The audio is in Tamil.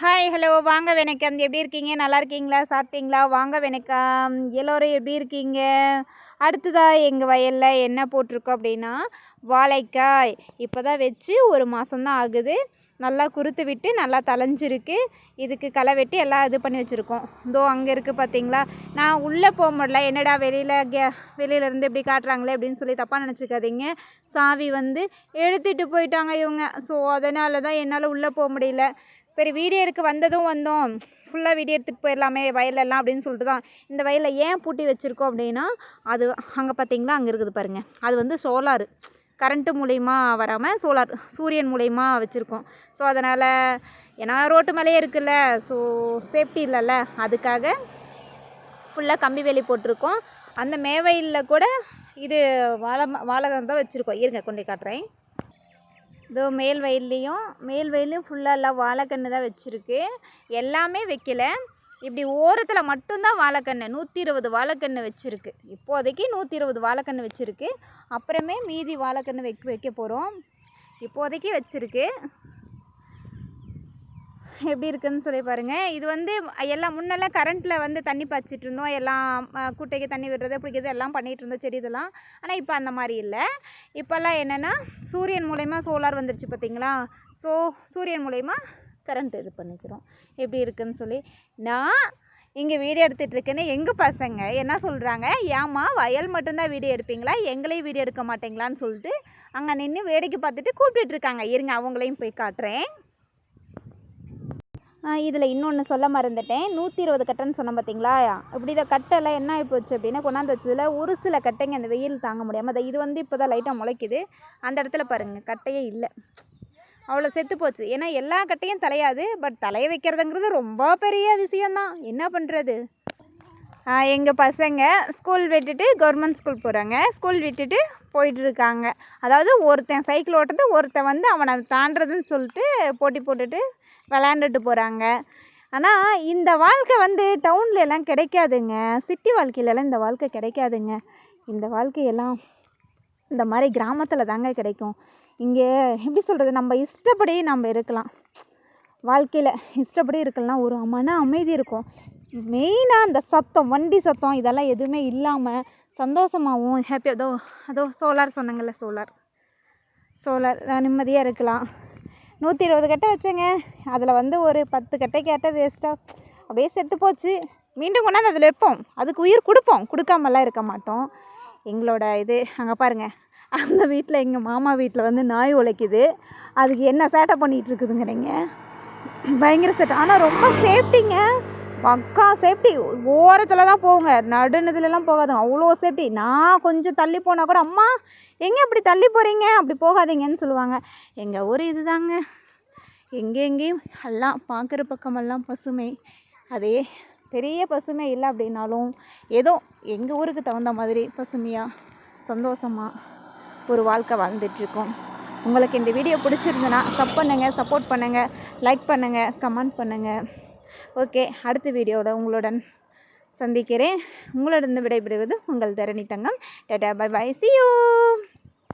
ஹாய் ஹலோ வாங்க வணக்கம். எப்படி இருக்கீங்க? நல்லா இருக்கீங்களா? சாப்பிட்டீங்களா? வாங்க வணக்கம். எல்லோரும் எப்படி இருக்கீங்க? அடுத்ததாக எங்கள் வயலில் என்ன போட்டிருக்கோம் அப்படின்னா வாழைக்காய். இப்போ தான் வச்சு ஒரு மாதம்தான் ஆகுது. நல்லா குறுத்து விட்டு நல்லா தலைஞ்சிருக்கு இதுக்கு களை வெட்டி எல்லாம் இது பண்ணி வச்சுருக்கோம். இதோ அங்கே இருக்குது பார்த்தீங்களா நான் உள்ளே போக முடியல. என்னடா வெளியில் கே வெளியிலேருந்து இப்படி காட்டுறாங்களே அப்படின்னு சொல்லி தப்பாக நினச்சிக்காதீங்க. சாவி வந்து எடுத்துகிட்டு போயிட்டாங்க இவங்க. ஸோ அதனால தான் என்னால் உள்ளே போக முடியல. சரி வீடியோ எடுக்க வந்ததும் வந்தோம். ஃபுல்லாக வீடியோ எடுத்துகிட்டு போயிடலாமே வயலெல்லாம் அப்படின்னு சொல்லிட்டு தான். இந்த வயலில் ஏன் பூட்டி வச்சுருக்கோம் அப்படின்னா அது அங்கே பார்த்தீங்களா அங்கே இருக்குது பாருங்கள் அது வந்து சோலாரு. கரண்ட்டு மூலயமா வராமல் சோலார் சூரியன் மூலயமா வச்சுருக்கோம். ஸோ அதனால் ஏன்னா ரோட்டு மேலேயே இருக்குல்ல ஸோ சேஃப்டி இல்லைல்ல. அதுக்காக ஃபுல்லாக கம்பி வேலி போட்டிருக்கோம். அந்த மேவையில் கூட இது வாழை வாழகம் தான் வச்சுருக்கோம். இருங்க கொண்டு காட்டுறேன். இதோ மேல் வயல்லையும் மேல் வயல்லையும் ஃபுல்லாக எல்லாம் வாழைக்கன்று தான் வச்சுருக்கு. எல்லாமே வைக்கல. இப்படி ஓரத்தில் மட்டும்தான் வாழைக்கன்று நூற்றி இருபது வாழைக்கன்று வச்சுருக்கு. இப்போதைக்கு நூற்றி இருபது வாழைக்கன்று வச்சுருக்கு. அப்புறமே மீதி வாழைக்கன்று வைக்க வைக்க போகிறோம் இப்போதைக்கு வச்சுருக்கு. எப்படி இருக்குன்னு சொல்லி பாருங்கள் இது வந்து எல்லாம் முன்னெல்லாம் கரண்ட்டில் வந்து தண்ணி பாய்ச்சிட்டு இருந்தோம். எல்லாம் குட்டைக்கு தண்ணி விடுறது பிடிக்கிறது எல்லாம் பண்ணிகிட்டு இருந்தோம் செடி இதெல்லாம். ஆனால் இப்போ அந்த மாதிரி இல்லை. இப்போல்லாம் என்னென்னா சூரியன் மூலயமா சோலார் வந்துருச்சு பார்த்தீங்களா ஸோ சூரியன் மூலயமா கரண்ட் இது பண்ணிக்கிறோம். எப்படி இருக்குதுன்னு சொல்லி நான் இங்கே வீடியோ எடுத்துகிட்டு இருக்கேன்னு எங்கள் பசங்க என்ன சொல்கிறாங்க ஏம்மா வயல் மட்டும்தான் வீடியோ எடுப்பீங்களா? எங்களையும் வீடியோ எடுக்க மாட்டீங்களான்னு சொல்லிட்டு அங்கே நின்று வேடிக்கை பார்த்துட்டு கூப்பிட்டுட்ருக்காங்க இருங்க அவங்களையும் போய் காட்டுறேன். இதில் இன்னொன்று சொல்ல மறந்துட்டேன். நூற்றி இருபது கட்டைன்னு சொன்னேன் பார்த்தீங்களா இப்படி இதை கட்டெல்லாம் என்ன ஆகி போச்சு அப்படின்னா கொண்டாந்து வச்சதில் ஒரு சில கட்டைங்க அந்த வெயில் தாங்க முடியாமல் அதை இது வந்து இப்போ தான் லைட்டாக முளைக்குது. அந்த இடத்துல பாருங்கள் கட்டையே இல்லை. அவ்வளோ செத்து போச்சு. ஏன்னா எல்லா கட்டையும் தலையாது பட் தலைய வைக்கிறதுங்கிறது ரொம்ப பெரிய விஷயந்தான் என்ன பண்ணுறது எங்கள் பசங்க ஸ்கூல் விட்டுட்டு கவர்மெண்ட் ஸ்கூல் போகிறாங்க ஸ்கூல் விட்டுட்டு போயிட்டுருக்காங்க. அதாவது ஒருத்தன் சைக்கிள் ஓட்டுறது ஒருத்தன் வந்து அவனை தாண்டுறதுன்னு சொல்லிட்டு போட்டி போட்டுட்டு விளையாண்டுட்டு போகிறாங்க ஆனால் இந்த வாழ்க்கை வந்து டவுன்ல எல்லாம் கிடைக்காதுங்க. சிட்டி வாழ்க்கையிலலாம் இந்த வாழ்க்கை கிடைக்காதுங்க. இந்த வாழ்க்கையெல்லாம் இந்த மாதிரி கிராமத்தில் தாங்க கிடைக்கும். இங்கே எப்படி சொல்கிறது நம்ம இஷ்டப்படி நம்ம இருக்கலாம். வாழ்க்கையில் இஷ்டப்படி இருக்கலாம். ஒரு மன அமைதி இருக்கும். மெயினாக அந்த சத்தம் வண்டி சத்தம் இதெல்லாம் எதுவுமே இல்லாமல் சந்தோஷமாகவும் ஹாப்பியாக அதோ அதோ சோலார் சொன்னாங்கல்ல சோலார் சோலார் நிம்மதியாக இருக்கலாம். நூற்றி இருபது கட்டை வச்சேங்க. அதில் வந்து ஒரு பத்து கட்டை கேட்டால் வேஸ்ட்டாக அப்படியே செத்து போச்சு. மீண்டும் கொண்டாந்து அதில் வைப்போம். அதுக்கு உயிர் கொடுப்போம். கொடுக்காமலாம் இருக்க மாட்டோம். எங்களோட இது அங்கே பாருங்கள் அந்த வீட்டில் எங்கள் மாமா வீட்டில் வந்து நாய் உழைக்குது. அதுக்கு என்ன சேட்டை பண்ணிகிட்டு இருக்குதுங்கிறீங்க. பயங்கர சேட்டை. ஆனால் ரொம்ப சேஃப்டிங்க பக்கா சேஃப்டி ஓரத்தில் தான் போகுங்க. நடுனதுலலாம் போகாதுங்க. அவ்வளோ சேஃப்டி நான் கொஞ்சம் தள்ளி போனால் கூட அம்மா எங்கே இப்படி தள்ளி போகிறீங்க அப்படி போகாதீங்கன்னு சொல்லுவாங்க. எங்கள் ஊர் இதுதாங்க. எங்கே எங்கேயும் எல்லாம் பார்க்குற பக்கமெல்லாம் பசுமை. அதே பெரிய பசுமை இல்லை அப்படின்னாலும் ஏதோ எங்கள் ஊருக்கு தகுந்த மாதிரி பசுமையாக சந்தோஷமாக ஒரு வாழ்க்கை வாழ்ந்துட்டுருக்கோம். உங்களுக்கு இந்த வீடியோ பிடிச்சிருந்துன்னா சப் பண்ணுங்கள் சப்போர்ட் பண்ணுங்கள் லைக் பண்ணுங்கள் கமெண்ட் பண்ணுங்கள் ஓகே அடுத்த வீடியோவில் உங்களுடன் சந்திக்கிறேன். உங்களிடம் விடைபெறுவது உங்கள் Dharani Thangam. Data bye bye see you